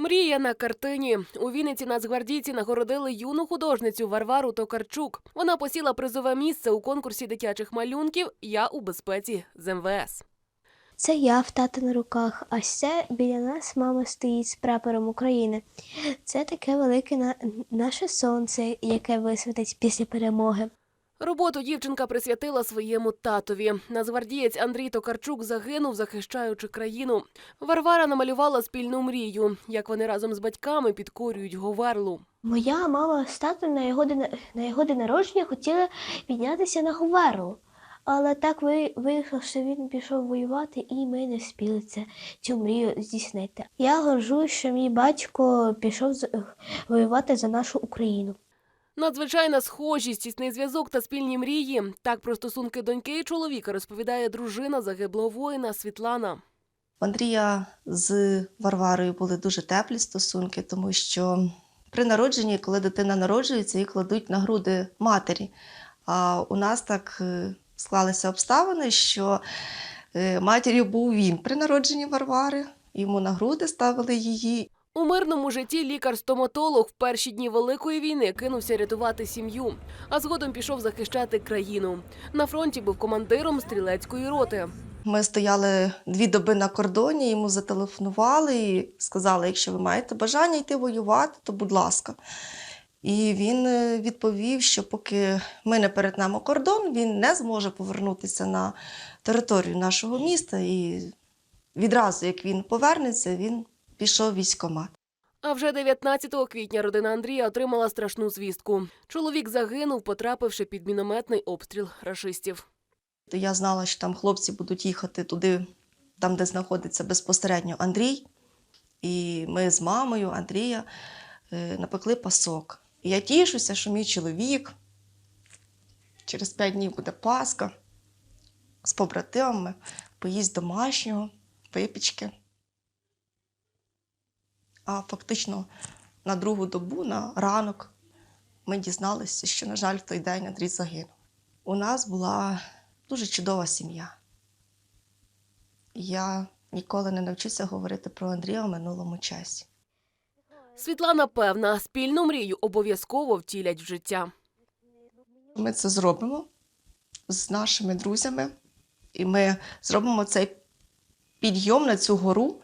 Мрія на картині. У Вінниці нацгвардійці нагородили юну художницю Варвару Токарчук. Вона посіла призове місце у конкурсі дитячих малюнків Я у безпеці з МВС. Це я в тата на руках, а ще біля нас мама стоїть з прапором України. Це таке велике на... наше сонце, яке висвітить після перемоги. Роботу дівчинка присвятила своєму татові. Нацгвардієць Андрій Токарчук загинув, захищаючи країну. Варвара намалювала спільну мрію, як вони разом з батьками підкорюють Говерлу. Моя мама з татом на його день, на його день народження хотіли піднятися на Говерлу. Але так ви- вийшло, що він пішов воювати, і ми не спіли це цю мрію здійснити. Я горжусь, що мій батько пішов з- воювати за нашу Україну. Надзвичайна схожість, тісний зв'язок та спільні мрії. Так про стосунки доньки і чоловіка розповідає дружина загиблого воїна Світлана. Андрія з Варварою були дуже теплі стосунки, тому що при народженні, коли дитина народжується, її кладуть на груди матері. А у нас так е, склалися обставини, що е, матір'ю був він при народженні Варвари, йому на груди ставили її. У мирному житті лікар-стоматолог в перші дні великої війни кинувся рятувати сім'ю, а згодом пішов захищати країну. На фронті був командиром стрілецької роти. Ми стояли дві доби на кордоні, йому зателефонували і сказали, якщо ви маєте бажання йти воювати, то будь ласка. І він е, відповів, що поки ми не перетнемо кордон, він не зможе повернутися на територію нашого міста. І відразу, як він повернеться, він пішов в військкомат. А вже 19 квітня родина Андрія отримала страшну звістку. Чоловік загинув, потрапивши під мінометний обстріл рашистів. Я знала, що там хлопці будуть їхати туди, там, де знаходиться безпосередньо Андрій. І ми з мамою Андрія е, напекли пасок. І я тішуся, що мій чоловік через п'ять днів буде Пасха з побратимами, поїсть домашнього, випічки. А фактично на другу добу, на ранок, ми дізналися, що, на жаль, в той день Андрій загинув. У нас була дуже чудова сім'я. Я ніколи не навчуся говорити про Андрія в минулому часі. Світлана певна, спільну мрію обов'язково втілять в життя. Ми це зробимо з нашими друзями, і ми зробимо цей підйом на цю гору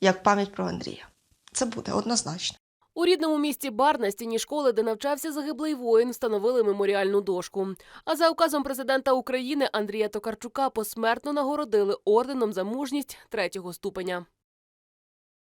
як пам'ять про Андрія. Це буде однозначно. У рідному місті Бар на стіні школи, де навчався загиблий воїн, встановили меморіальну дошку. А за указом президента України Андрія Токарчука посмертно нагородили орденом за мужність третього ступеня.